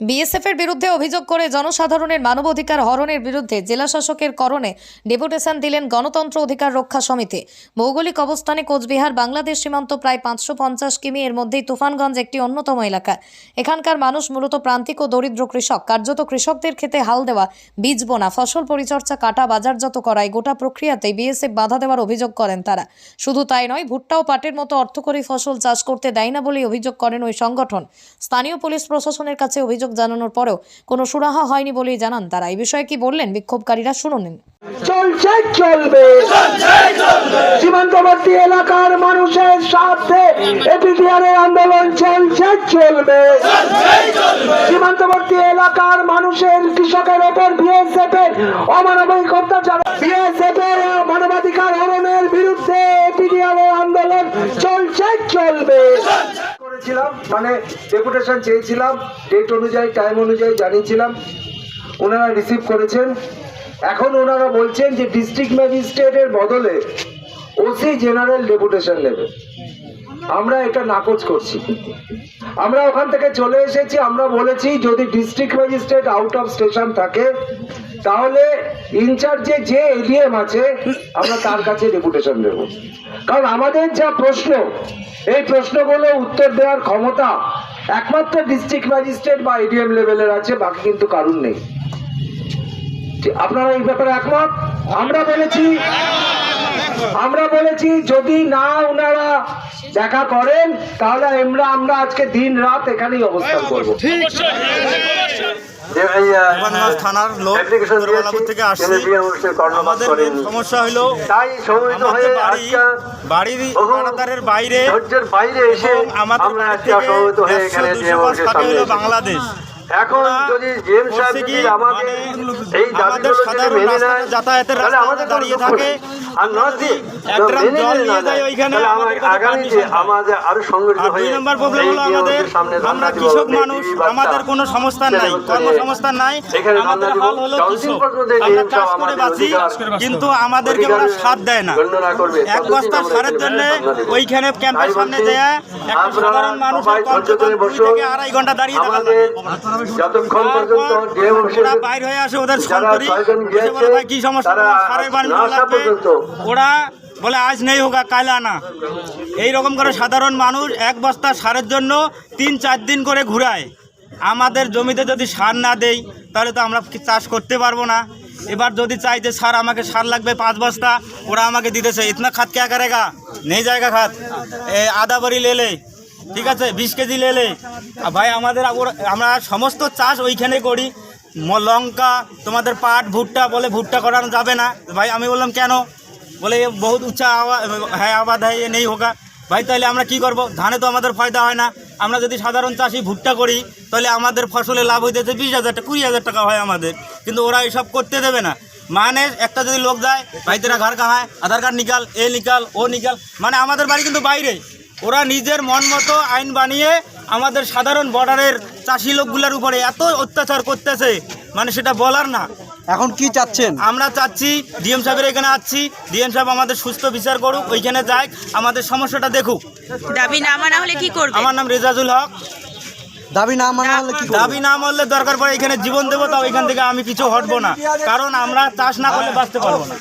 BSF এর বিরুদ্ধে অভিযোগ করে জনসাধারণের মানবাধিকার হরণের বিরুদ্ধে জেলা শাসকের করণে ডেপুটেশন দিলেন গণতন্ত্র অধিকার রক্ষা সমিতি। ভৌগোলিক অবস্থানে কোচবিহার, বাংলাদেশ সীমান্ত প্রায় পাঁচশো পঞ্চাশ কিমি এর মধ্যেই তুফানগঞ্জ একটি অন্যতম এলাকা। এখানকার মানুষ মূলত প্রান্তিক ও দরিদ্র কৃষক। কার্যত কৃষকদের খেতে হাল দেওয়া, বীজ বোনা, ফসল পরিচর্যা, কাটা, বাজারজাত করা এই গোটা প্রক্রিয়াতেই বিএসএফ বাধা দেওয়ার অভিযোগ করেন তারা। শুধু তাই নয় ভুট্টা ও পাটের মতো অর্থকরী ফসল চাষ করতে দেয় না বলেই অভিযোগ করেন ওই সংগঠন। স্থানীয় পুলিশ প্রশাসনের কাছে অভিযোগ জানানোর পরেও কোনো সুরাহা হয়নি বলেই জানান তারা। এই বিষয়ে কি বললেন বিক্ষোভকারীরা শুনুন। চলছে চলবে। সীমান্তবর্তী এলাকার মানুষের স্বার্থে এপিডিআরের আন্দোলন চলছে চলবে। সীমান্তবর্তী এলাকার মানুষের কৃষকের ওপর বিএসএফ এর অমানবিক অত্যাচার। বিএসএফ এর মানবাধিকার হরণের বিরুদ্ধে এপিডিআরের আন্দোলন চলছে চলবে। করেছিলাম মানে ডেপুটেশন চেয়েছিলাম ডেট অনুযায়ী টাইম অনুযায়ী জানিয়েছিলাম। ওনারা রিসিভ করেছেন। এখন ওনারা বলছেন যে ডিস্ট্রিক্ট ম্যাজিস্ট্রেটের বদলে ওসি জেনারেল ডেপুটেশন নেবে। আমরা এটা নাকচ করছি। আমরা ওখান থেকে চলে এসেছি, আমরা বলেছি যদি district magistrate out of station থাকে তাহলে ইনচার্জে যে এডিএম আছে, আমরা তার কাছে ডেপুটেশন দেব। কারণ আমাদের যা প্রশ্ন, এই প্রশ্নগুলো উত্তর দেওয়ার ক্ষমতা একমাত্র ডিস্ট্রিক্ট ম্যাজিস্ট্রেট বা এডিএম লেভেলের আছে, বাকি কিন্তু কারণ নেই। আপনারা এই ব্যাপারে একমত? আমরা বলেছি আমরা বলেছি, যদি না ওনারা দেখা করেন, তাহলে আমরা আমরা আজকে দিন রাত এখানেই অবস্থান করব। গোপালগঞ্জ থানার লোক application থেকে আসছি। জেনে মানুষের কর্ণপাত আমাদের সমস্যা হলো তাই সমবেত হয়ে আমাদের বাড়ি বাড়ির বহু বাইরে এসে আমাদের বাড়ি থেকে দুশো। বাংলাদেশ। এখন যদি সাহেব আমাদের মানে এই দাবিগুলো যদি মেনে নেয় যাতায়াতের রাস্তায় দাঁড়িয়ে থাকে, আর নয় এক ড্রাম জল নিয়ে যায় ওইখানে, তাহলে আমাদের আমার কাছে আগামী যে আমাদের আরও সংগঠিত হয়ে দুই নম্বর প্রবলেম হলো আমাদের আমরা কৃষক মানুষ আমাদের কোনো সংস্থান নাই কর্মসংস্থান নাই আমাদের। হাল হলো কৃষক। আমরা চাষ করে বাঁচি কিন্তু আমাদেরকে ওরা সাথ দেয় না। এক বস্তা সারের জন্য ওইখানে ক্যাম্পের সামনে যায় একটা সাধারণ মানুষের সবাই কমসে কম দুই থেকে আড়াই ঘণ্টা দাঁড়িয়ে থাকা যতক্ষণ পর্যন্ত তারপর ওরা বাইর হয়ে আসে ওদের ভাই কি সমস্যা? সারের বাড়ি লাগবে? ওরা বলে আজ নেই হোক কাল আনা। এই রকম করে সাধারণ মানুষ এক বস্তা সারের জন্য তিন চার দিন করে ঘুরায়। আমাদের জমিতে যদি সার না দেই তাহলে তো আমরা চাষ করতে পারব না। এবার যদি চাই যে সার আমাকে সার লাগবে পাঁচ বস্তা ওরা আমাকে দিতেছে। ইতনা খাত কে করেগা? নেই জায়গা খাত। আদা বাড়ি লেলে ঠিক আছে, বিশ কেজি লেলে ভাই, আমাদের আমরা সমস্ত চাষ ওইখানে করি। লঙ্কা, তোমাদের পাট, ভুট্টা, বলে ভুট্টা করানো যাবে না। ভাই, আমি বললাম, কেন? বলে বহুত উচ্চা হ্যাঁ আবাদ হ্যাঁ নেই হোকা ভাই, তাহলে আমরা কি করব? ধানে তো আমাদের ফায়দা হয় না। আমরা যদি সাধারণ চাষি ভুট্টা করি, তাহলে আমাদের ফসলে লাভ হইতেছে বিশ হাজার টাকা, কুড়ি হাজার টাকা হয় আমাদের। কিন্তু ওরা এসব করতে দেবে না। মানে একটা যদি লোক যায়, ভাই, তোরা ঘর কাহায়, আধার কার্ড নিকাল, এ নিকাল, ও নিকাল। মানে আমাদের বাড়ি কিন্তু বাইরে। ওরা নিজের মন মতো আইন বানিয়ে আমাদের সাধারণ বর্ডারের চাষি লোকগুলোর উপরে এত অত্যাচার করতেছে মানে সেটা বলার না। এখন কি চাচ্ছেন? আমরা চাচ্ছি ডিএম সাহেবের এখানে আসছি ডিএম সাহেব আমাদের সুস্থ বিচার করুক ওইখানে যাক আমাদের সমস্যাটা দেখুক। দাবি না মানা হলে কি করবে? আমার নাম রেজাজুল হক। দাবি না মানা হলে কি দাবি না মানলে দরকার পড়ে এখানে জীবন দেবো তাও এখান থেকে আমি কিছু হটবো না। কারণ আমরা চাষ না করলে বাঁচতে পারব না।